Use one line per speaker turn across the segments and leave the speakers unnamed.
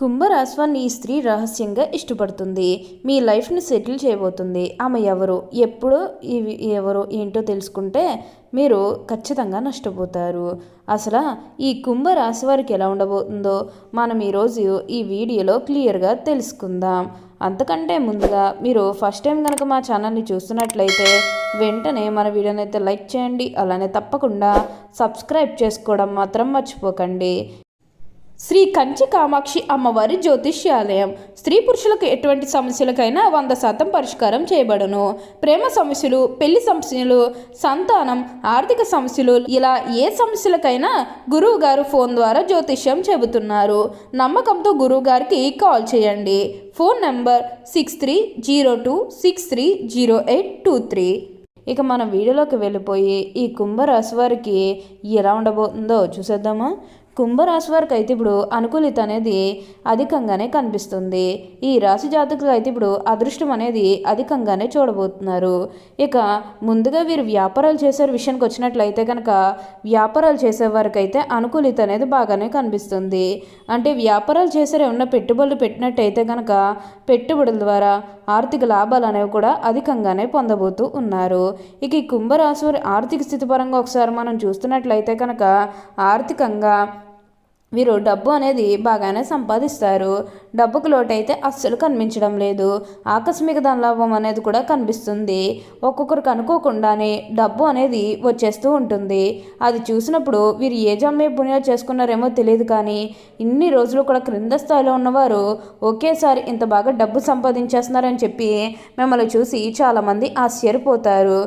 కుంభరాశ్వాన్ని ఈ స్త్రీ రహస్యంగా ఇష్టపడుతుంది. మీ లైఫ్ని సెటిల్ చేయబోతుంది. ఆమె ఎవరు ఎప్పుడు ఇవి ఎవరు ఏంటో తెలుసుకుంటే మీరు ఖచ్చితంగా నష్టపోతారు. అసలు ఈ కుంభరాశి వారికి ఎలా ఉండబోతుందో మనం ఈరోజు ఈ వీడియోలో క్లియర్గా తెలుసుకుందాం. అంతకంటే ముందుగా మీరు ఫస్ట్ టైం కనుక మా ఛానల్ని చూస్తున్నట్లయితే వెంటనే మన వీడియోని అయితే లైక్ చేయండి. అలానే తప్పకుండా సబ్స్క్రైబ్ చేసుకోవడం మాత్రం మర్చిపోకండి. శ్రీ కంచి కామాక్షి అమ్మవారి జ్యోతిష్యాలయం. స్త్రీ పురుషులకు ఎటువంటి సమస్యలకైనా వంద శాతం పరిష్కారం చేయబడును. ప్రేమ సమస్యలు పెళ్ళి సమస్యలు సంతానం ఆర్థిక సమస్యలు ఇలా ఏ సమస్యలకైనా గురువు గారు ఫోన్ ద్వారా జ్యోతిష్యం చెబుతున్నారు. నమ్మకంతో గురువు గారికి కాల్ చేయండి. Phone number six three zero two six three zero eight two three. ఇక మన వీడియోలోకి వెళ్ళిపోయి ఈ కుంభరాశి వారికి ఎలా ఉండబోతుందో చూసేద్దామా? కుంభరాశి వారికి అయితే ఇప్పుడు అనుకూలిత అనేది అధికంగానే కనిపిస్తుంది. ఈ రాశి జాతకులు అయితే ఇప్పుడు అదృష్టం అనేది అధికంగానే చూడబోతున్నారు. ఇక ముందుగా వీరు వ్యాపారాలు చేసే విషయానికి వచ్చినట్లయితే కనుక వ్యాపారాలు చేసే వారికి అయితే అనుకూలిత అనేది బాగానే కనిపిస్తుంది. అంటే వ్యాపారాలు చేసే ఉన్న పెట్టుబడులు పెట్టినట్టయితే కనుక పెట్టుబడుల ద్వారా ఆర్థిక లాభాలు అనేవి కూడా అధికంగానే పొందబోతూ ఉన్నారు. ఇక ఈ కుంభరాశి వారి ఆర్థిక స్థితి పరంగా ఒకసారి మనం చూస్తున్నట్లయితే కనుక ఆర్థికంగా వీరు డబ్బు అనేది బాగానే సంపాదిస్తారు. డబ్బుకు లోటైతే అస్సలు కనిపించడం లేదు. ఆకస్మిక ధనలాభం అనేది కూడా కనిపిస్తుంది. ఒక్కొక్కరికి అనుకోకుండానే డబ్బు అనేది వచ్చేస్తూ ఉంటుంది. అది చూసినప్పుడు వీరు ఏ జమ్మే పుణ్యాలు చేసుకున్నారేమో తెలియదు కానీ ఇన్ని రోజులు కూడా క్రింద స్థాయిలో ఉన్నవారు ఒకేసారి ఇంత బాగా డబ్బు సంపాదించేస్తున్నారని చెప్పి మిమ్మల్ని చూసి చాలామంది ఆశ్చర్యపోతారు.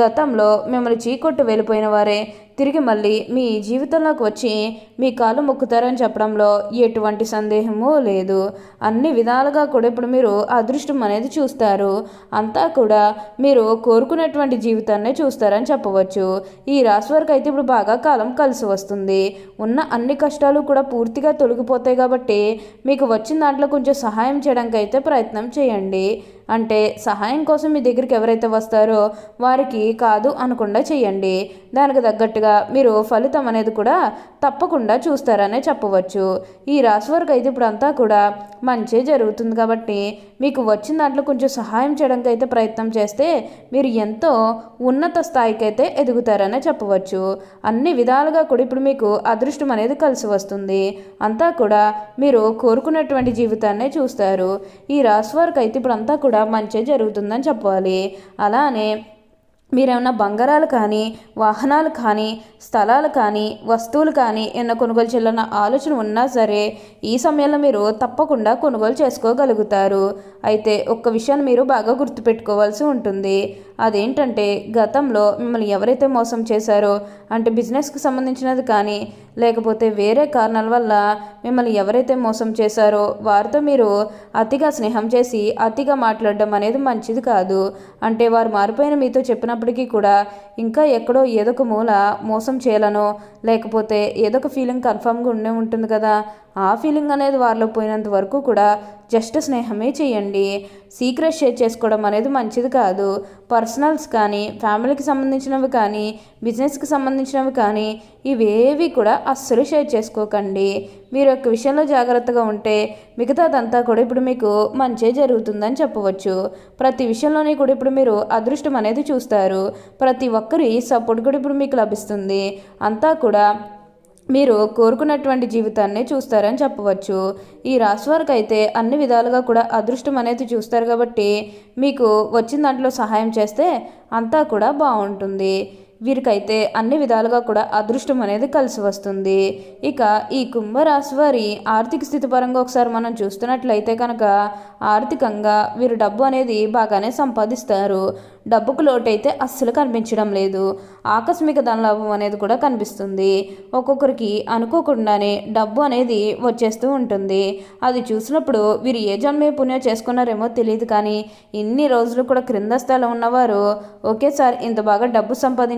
గతంలో మిమ్మల్ని చీకొట్టు వెళ్ళిపోయిన వారే తిరిగి మళ్ళీ మీ జీవితంలోకి వచ్చి మీ కాలు మొక్కుతారని చెప్పడంలో ఎటువంటి సందేహమూ లేదు. అన్ని విధాలుగా కూడా ఇప్పుడు మీరు అదృష్టం అనేది చూస్తారు. అంతా కూడా మీరు కోరుకునేటువంటి జీవితాన్నే చూస్తారని చెప్పవచ్చు. ఈ రాశి వరకు అయితే ఇప్పుడు బాగా కాలం కలిసి వస్తుంది. ఉన్న అన్ని కష్టాలు కూడా పూర్తిగా తొలగిపోతాయి కాబట్టి మీకు వచ్చిన దాంట్లో కొంచెం సహాయం చేయడానికి అయితే ప్రయత్నం చేయండి. అంటే సహాయం కోసం మీ దగ్గరికి ఎవరైతే వస్తారో వారికి కాదు అనకుండా చేయండి. దానికి తగ్గట్టుగా మీరు ఫలితం అనేది కూడా తప్పకుండా చూస్తారనే చెప్పవచ్చు. ఈ రాశి వరకు అయితే ఇప్పుడు అంతా కూడా మంచి జరుగుతుంది కాబట్టి మీకు వచ్చిన దాంట్లో కొంచెం సహాయం చేయడానికి అయితే ప్రయత్నం చేస్తే మీరు ఎంతో ఉన్నత స్థాయికి అయితే ఎదుగుతారనే చెప్పవచ్చు. అన్ని విధాలుగా కూడా ఇప్పుడు మీకు అదృష్టం అనేది కలిసి వస్తుంది. అంతా కూడా మీరు కోరుకున్నటువంటి జీవితాన్నే చూస్తారు. ఈ రాశి వారికి అయితే ఇప్పుడు అంతా కూడా మంచి జరుగుతుందని చెప్పాలి. అలానే మీరేమన్నా బంగారాలు కానీ వాహనాలు కానీ స్థలాలు కానీ వస్తువులు కానీ ఏమన్నా కొనుగోలు చేయాలన్న ఆలోచన ఉన్నా సరే ఈ సమయంలో మీరు తప్పకుండా కొనుగోలు చేసుకోగలుగుతారు. అయితే ఒక్క విషయాన్ని మీరు బాగా గుర్తుపెట్టుకోవాల్సి ఉంటుంది. అదేంటంటే గతంలో మిమ్మల్ని ఎవరైతే మోసం చేశారో అంటే బిజినెస్కి సంబంధించినది కానీ లేకపోతే వేరే కారణాల వల్ల మిమ్మల్ని ఎవరైతే మోసం చేశారో వారితో మీరు అతిగా స్నేహం చేసి అతిగా మాట్లాడడం అనేది మంచిది కాదు. అంటే వారు మారిపోయిన మీతో చెప్పినప్పటికీ కూడా ఇంకా ఎక్కడో ఏదో ఒక మూల మోసం చేయాలనో లేకపోతే ఏదో ఒక ఫీలింగ్ కన్ఫామ్గా ఉండే ఉంటుంది కదా ఆ ఫీలింగ్ అనేది వారిలో పోయినంత వరకు కూడా జస్ట్ స్నేహమే చేయండి. సీక్రెట్ షేర్ చేసుకోవడం అనేది మంచిది కాదు. పర్సనల్స్ కానీ ఫ్యామిలీకి సంబంధించినవి కానీ బిజినెస్కి సంబంధించినవి కానీ ఇవేవి కూడా అస్సలు షేర్ చేసుకోకండి. మీరు ఒక విషయంలో జాగ్రత్తగా ఉంటే మిగతాదంతా కూడా ఇప్పుడు మీకు మంచే జరుగుతుందని చెప్పవచ్చు. ప్రతి విషయంలోని కూడా ఇప్పుడు మీరు అదృష్టం అనేది చూస్తారు. ప్రతి ఒక్కరి సపోర్ట్ కూడా ఇప్పుడు మీకు లభిస్తుంది. అంతా కూడా మీరు కోరుకున్నటువంటి జీవితాన్ని చూస్తారని చెప్పవచ్చు. ఈ రాశి వారికి అయితే అన్ని విధాలుగా కూడా అదృష్టం అనేది చూస్తారు కాబట్టి మీకు వచ్చిన దాంట్లో సహాయం చేస్తే అంతా కూడా బాగుంటుంది. వీరికైతే అన్ని విధాలుగా కూడా అదృష్టం అనేది కలిసి వస్తుంది. ఇక ఈ కుంభరాశి వారి ఆర్థిక స్థితి పరంగా ఒకసారి మనం చూస్తున్నట్లయితే కనుక ఆర్థికంగా వీరు డబ్బు అనేది బాగానే సంపాదిస్తారు. డబ్బుకు లోటైతే అస్సలు కనిపించడం లేదు. ఆకస్మిక ధనలాభం అనేది కూడా కనిపిస్తుంది. ఒక్కొక్కరికి అనుకోకుండానే డబ్బు అనేది వచ్చేస్తూ ఉంటుంది. అది చూసినప్పుడు వీరు ఏ జన్మే పుణ్యం చేసుకున్నారేమో తెలియదు కానీ ఇన్ని రోజులు కూడా క్రింద స్థలం ఉన్నవారు ఒకేసారి ఇంత బాగా డబ్బు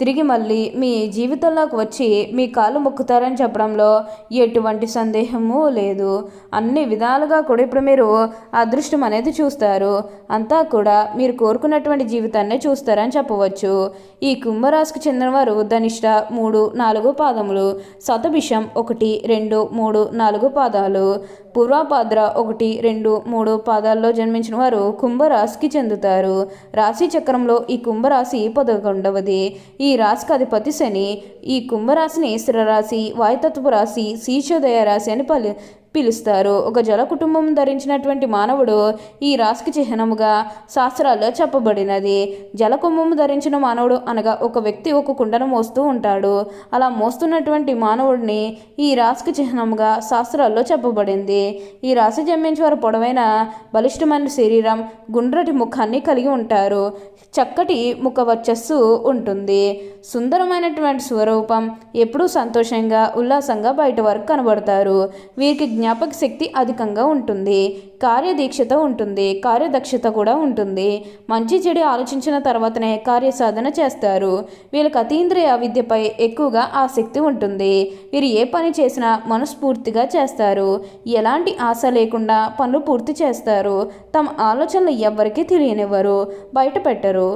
తిరిగి మళ్ళీ మీ జీవితంలోకి వచ్చి మీ కాళ్ళు మొక్కుతారని చెప్పడంలో ఎటువంటి సందేహము లేదు. అన్ని విధాలుగా కూడా ఇప్పుడు మీరు అదృష్టం అనేది చూస్తారు. అంతా కూడా మీరు కోరుకున్నటువంటి జీవితాన్ని చూస్తారని చెప్పవచ్చు. ఈ కుంభరాశికి చెందినవారు ధనిష్ట మూడు నాలుగు పాదములు శతభిషం ఒకటి రెండు మూడు నాలుగు పాదాలు పూర్వపాద్ర ఒకటి రెండు మూడు పాదాల్లో జన్మించిన వారు కుంభరాశికి చెందుతారు. రాశి చక్రంలో ఈ కుంభరాశి పదకొండవది. ఈ రాశికి అధిపతి శని. ఈ కుంభరాశిని స్థిరరాశి వాయుతత్వ రాశి శీర్షోదయ రాశి అని పలి పిలుస్తారు. ఒక జల కుటుంబం ధరించినటువంటి మానవుడు ఈ రాశికి చిహ్నముగా శాస్త్రాల్లో చెప్పబడినది. జల కుంభము ధరించిన మానవుడు అనగా ఒక వ్యక్తి ఒక కుండను మోస్తూ ఉంటాడు. అలా మోస్తున్నటువంటి మానవుడిని ఈ రాశికి చిహ్నముగా శాస్త్రాల్లో చెప్పబడింది. ఈ రాశి జన్మించి వారు పొడవైన బలిష్టమైన శరీరం గుండ్రటి ముఖాన్ని కలిగి ఉంటారు. చక్కటి ముఖ వచ్చస్సు ఉంటుంది. సుందరమైనటువంటి స్వరూపం ఎప్పుడూ సంతోషంగా ఉల్లాసంగా బయట వరకు కనబడతారు. వీరికి జ్ఞాపక శక్తి అధికంగా ఉంటుంది. కార్యదీక్షత ఉంటుంది. కార్యదక్షత కూడా ఉంటుంది. మంచి చెడు ఆలోచించిన తర్వాతనే కార్యసాధన చేస్తారు. వీళ్ళకి అతీంద్రియ విద్యపై ఎక్కువగా ఆసక్తి ఉంటుంది. వీరు ఏ పని చేసినా మనస్ఫూర్తిగా చేస్తారు. ఎలాంటి ఆశ లేకుండా పనులు పూర్తి చేస్తారు. తమ ఆలోచనలు ఎవ్వరికీ తెలియనివ్వరు. బయట పెట్టరు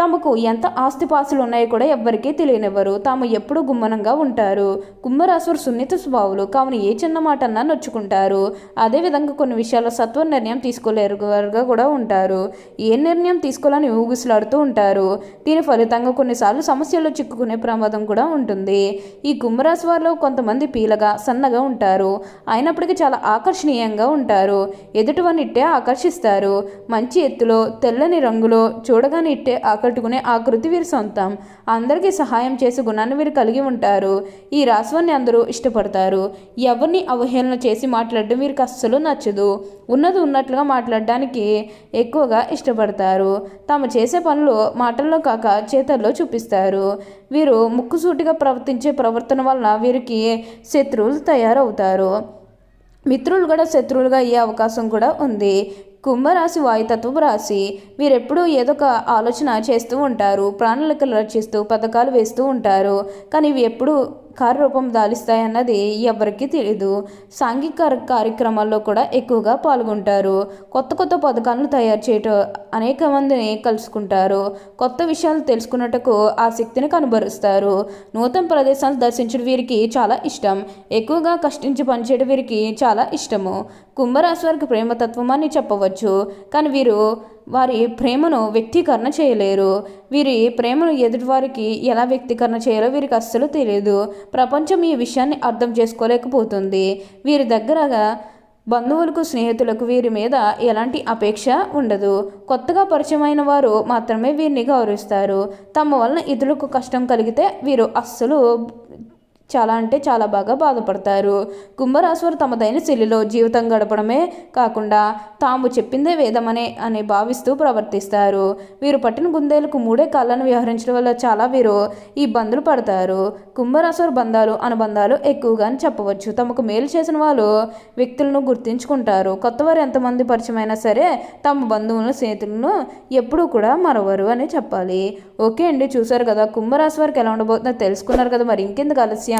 తమకు ఎంత ఆస్తిపాస్తులు ఉన్నాయో కూడా ఎవ్వరికీ తెలియనివ్వరు. తాము ఎప్పుడూ గుమ్మనంగా ఉంటారు. కుంభరాశులు సున్నిత స్వభావులు. కావున ఏ చిన్న మాట అన్నా నొచ్చుకుంటారు అదేవిధంగా కొన్ని విషయాల్లో సత్వ నిర్ణయం తీసుకోలేరుగా కూడా ఉంటారు. ఏ నిర్ణయం తీసుకోవాలని ఊగిసలాడుతూ ఉంటారు. దీని ఫలితంగా కొన్నిసార్లు సమస్యల్లో చిక్కుకునే ప్రమాదం కూడా ఉంటుంది. ఈ కుంభరాశి వారిలో కొంతమంది పీలగా సన్నగా ఉంటారు. అయినప్పటికీ చాలా ఆకర్షణీయంగా ఉంటారు. ఎదుటివన్నిట్టే ఆకర్షిస్తారు. మంచి ఎత్తులో తెల్లని రంగులో చూడగానే ఇట్టే ఆకట్టుకునే ఆకృతి వీరి సొంతం. అందరికీ సహాయం చేసే గుణాన్ని వీరు కలిగి ఉంటారు. ఈ రాశివాన్ని అందరూ ఇష్టపడతారు. ఎవరిని అవహేళన చేసి మాట్లాడడం వీరికి అస్సలు నచ్చదు. ఉన్నది ఉన్నట్లుగా మాట్లాడడానికి ఎక్కువగా ఇష్టపడతారు. తాము చేసే పనులు మాటల్లో కాక చేతల్లో చూపిస్తారు. వీరు ముక్కుసూటిగా ప్రవర్తించే ప్రవర్తన వలన వీరికి శత్రువులు తయారవుతారు. మిత్రులు కూడా శత్రువులుగా అయ్యే అవకాశం కూడా ఉంది. కుంభరాశి వాయుతత్వపు రాశి. వీరెప్పుడూ ఏదో ఒక ఆలోచన చేస్తూ ఉంటారు. ప్రాణాలకు రచిస్తూ పథకాలు వేస్తూ ఉంటారు. కానీ ఇవి ఎప్పుడూ కార్యరూపం దాలిస్తాయన్నది ఎవరికీ తెలియదు సాంఘిక కార్యక్రమాల్లో కూడా ఎక్కువగా పాల్గొంటారు. కొత్త కొత్త పథకాలను తయారు చేయటం అనేక మందిని కలుసుకుంటారు. కొత్త విషయాలు తెలుసుకున్నట్టుకు ఆసక్తిని కనబరుస్తారు. నూతన ప్రదేశాలు దర్శించడం వీరికి చాలా ఇష్టం. ఎక్కువగా కష్టించి పనిచేయడం వీరికి చాలా ఇష్టము. కుంభరాశి వారికి ప్రేమతత్వం అని చెప్పవచ్చు. కానీ వీరు వారి ప్రేమను వ్యక్తీకరణ చేయలేరు. వీరి ప్రేమను ఎదుటివారికి ఎలా వ్యక్తీకరణ చేయాలో వీరికి అస్సలు తెలియదు. ప్రపంచం ఈ విషయాన్ని అర్థం చేసుకోలేకపోతుంది. వీరి దగ్గరగా బంధువులకు స్నేహితులకు వీరి మీద ఎలాంటి అపేక్ష ఉండదు. కొత్తగా పరిచయమైన వారు మాత్రమే వీరిని గౌరవిస్తారు. తమ వలన ఇతరులకు కష్టం కలిగితే వీరు అస్సలు చాలా అంటే చాలా బాగా బాధపడతారు. కుంభరాశివారు తమదైన శైలిలో జీవితం గడపడమే కాకుండా తాము చెప్పిందే వేదమనే అని భావిస్తూ ప్రవర్తిస్తారు. వీరు పట్టిన గుందేలకు మూడే కాళ్ళను వ్యవహరించడం వల్ల చాలా వీరు ఇబ్బందులు పడతారు. కుంభరాశివారి బంధాలు అనుబంధాలు ఎక్కువగా అని చెప్పవచ్చు. తమకు మేలు చేసిన వాళ్ళు వ్యక్తులను గుర్తించుకుంటారు. కొత్తవారు ఎంతమంది పరిచయమైనా సరే తమ బంధువులను స్నేహితులను ఎప్పుడూ కూడా మరవరు అని చెప్పాలి. ఓకే అండి చూసారు కదా. కుంభరాశి వారికి ఎలా ఉండబోతుందో తెలుసుకున్నారు కదా. మరి ఇంకెందుకు ఆలస్యం?